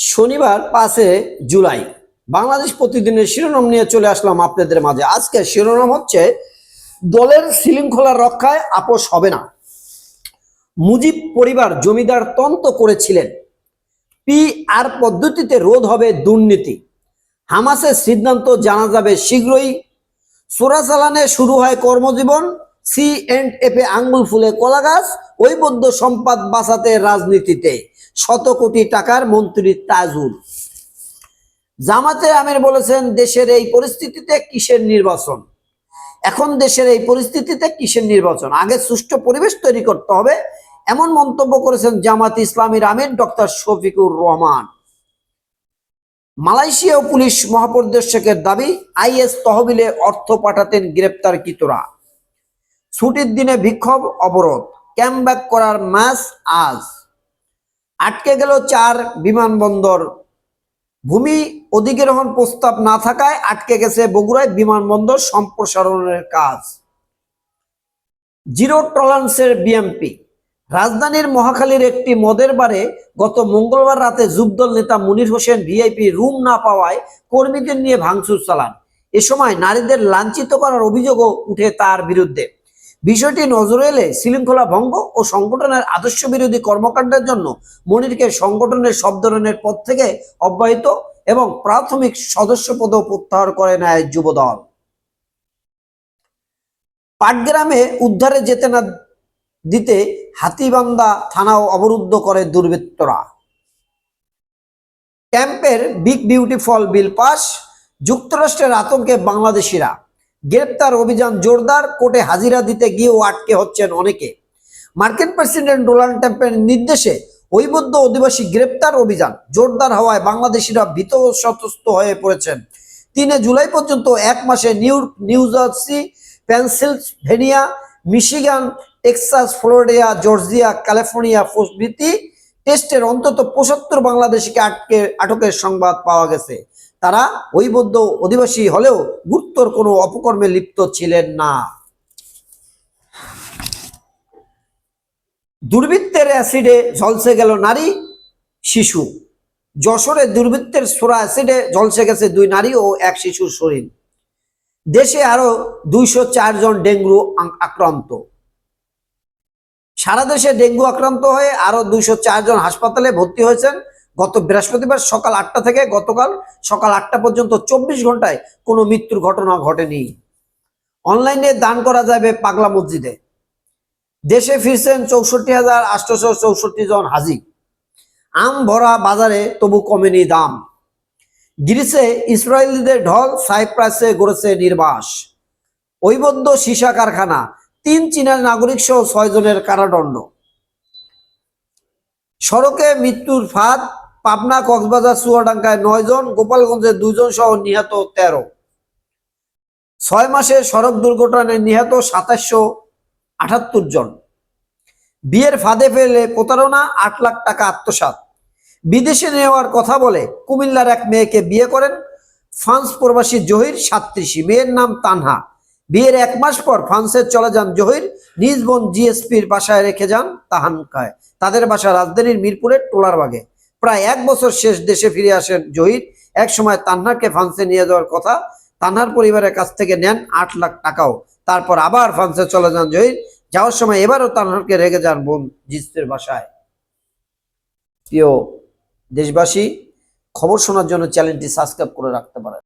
শনিবার পাঁচে জুলাই। বাংলাদেশ প্রতিদিনের শিরোনাম নিয়ে চলে আসলাম আপনাদের মাঝে। আজকে শিরোনাম হচ্ছে, দলের শৃঙ্খলা রক্ষায় আপোষ হবে না। মুজিব পরিবার জমিদার তন্ত করেছিলেন। পি আর পদ্ধতিতে রোধ হবে দুর্নীতি। হামাসের সিদ্ধান্ত জানা যাবে শীঘ্রই। চোরাচালানে শুরু হয় কর্মজীবন। সি এন্ড এফ আঙ্গুল ফুলে কলা গাছ ঐবদ্ধ সম্পদ বাঁচাতে রাজনীতিতে। শত কোটি টাকার মন্ত্রী তাজুল। জামাতে আমির বলেছেন, দেশের এই পরিস্থিতিতে কিসের নির্বাচন? এখন দেশের এই পরিস্থিতিতে কিসের নির্বাচন? আগে সুষ্ঠু পরিবেশ তৈরি করতে হবে, এমন মন্তব্য করেছেন জামাত ইসলামীর আমির doctor Shafiqur Rahman. Malaysia police মহাপরিদর্শকের দাবি, আইএস তহবিলে অর্থ পাঠাতেন গ্রেপ্তারকৃতরা। ছুটির দিনে বিক্ষোভ, অবরোধ। ক্যাম্পব্যাক করার ম্যাচ আজ। আটকে গেল চার বিমানবন্দর। ভূমি অধিগ্রহণ প্রস্তাব না থাকায় আটকে গেছে বগুড়ায় বিমানবন্দর সম্প্রসারণের কাজ। জিরো টলারেন্সের বিএমপি। রাজধানীর মহাখালীর একটি মদের বারে গত মঙ্গলবার রাতে যুগদল নেতা মুনির হোসেন ভিআইপি রুম না পাওয়ায় কর্মীদের নিয়ে ভাঙচুর চালান। এ সময় নারীদের লাঞ্ছিত করার অভিযোগও উঠে তার বিরুদ্ধে। বিষয়টি নজরে এলে শৃঙ্খলা ভঙ্গ ও সংগঠনের আদর্শ বিরোধী কর্মকাণ্ডের জন্য মনিরকে সংগঠনের সব ধরনের পদ থেকে অব্যাহত এবং প্রাথমিক সদস্য পদও প্রত্যাহার করে নেয় যুবদল। পাটগ্রামে উদ্ধারে যেতে না দিতে হাতিবান্ধা থানাও অবরুদ্ধ করে দুর্বৃত্তরা। ক্যাম্পের বিগ বিউটিফল বিল পাস, যুক্তরাষ্ট্রের আতঙ্কে বাংলাদেশিরা। গ্রেপ্তার অভিযান জোরদার, কোর্টে হাজিরা দিতে গিয়েও আটকে হচ্ছেন অনেকে। মার্কিন প্রেসিডেন্ট ডোনাল্ড ট্রাম্পের নির্দেশে ঐবদ্ধ অধিবাসী গ্রেপ্তার অভিযান জোরদার হওয়ায় বাংলাদেশিরা ভীত সতস্ত হয়ে পড়েছেন। তিনে জুলাই পর্যন্ত এক মাসে new New Jersey, Pennsylvania, Michigan, Texas, Florida, Georgia, California প্রভৃতি টেস্টের অন্তত পঁচাত্তর বাংলাদেশিকে আটকে, আটকের সংবাদ পাওয়া গেছে। তারা ঐবদ্ধ অধিবাসী হলেও গুরুত্বর কোনো অপকর্মে লিপ্ত ছিলেন না। দুর্বৃত্তের অ্যাসিডে ঝলসে গেল নারী, শিশু। যশোরে দুর্বৃত্তের সোরা অ্যাসিডে ঝলসে গেছে দুই নারী ও এক শিশুর শরীর। দেশে আরও দুইশো জন ডেঙ্গু আক্রান্ত। সারা দেশে ডেঙ্গু আক্রান্ত হয়ে আরও দুইশো জন হাসপাতালে ভর্তি হয়েছেন। গত বৃহস্পতিবার সকাল আটটা থেকে গতকাল সকাল আটটা পর্যন্ত চব্বিশ ঘন্টায় কোনো মৃত্যুর ঘটনা ঘটেনি। অনলাইনে দান করা যাবে পাগলা মসজিদে। দেশে ফিরছেন চৌষট্টি হাজার আটশোশো চৌষট্টি জন হাজি। আম ভরা বাজারে তবু কমেনি দাম। গ্রিসে ইসরায়েলিদের ঢল, সাইপ্রাসে গড়েছে নির্বাস। ঐবদ্ধ সীসা কারখানা তিন চীনের নাগরিক সহ ছয় জনের কারাদণ্ড। সড়কে মৃত্যুর ফাঁদ, পাবনা, কক্সবাজার, চুয়াডাঙ্গায় নয় জন, গোপালগঞ্জে দুজন সহ নিহত তেরো। ছয় মাসে সড়ক দুর্ঘটনায় নিহত সাতাশশো আটাত্তর জন। বিয়ের ফাঁদে ফেলে প্রতারণা, আট লাখ টাকা আত্মসাৎ। বিদেশে নেওয়ার কথা বলে কুমিল্লার এক মেয়েকে বিয়ে করেন ফ্রান্স প্রবাসী জহির সাত্রিশি মেয়ের নাম তানহা। বিয়ের এক মাস পর ফ্রান্সে চলে যান জহির। নিজ বোন জিএসপির বাসায় রেখে যান তাহানকায়। তাদের বাসা রাজধানীর মিরপুরের টোলারবাগে প্রায় এক বছর শেষ দেশে ফিরে আসেন জহির। এক সময় তান্নাকে ফ্রান্সে নিয়ে যাওয়ার কথা। তান্নার পরিবারের কাছ থেকে নেন আট লাখ টাকাও। তারপর আবার ফ্রান্সে চলে যান জহির। যাওয়ার সময় এবারও তান্নারকে রেখে যান বোন জিস্তের বাসায়। প্রিয় দেশবাসী, খবর শোনার জন্য চ্যানেলটি সাবস্ক্রাইব করে রাখতে পারেন।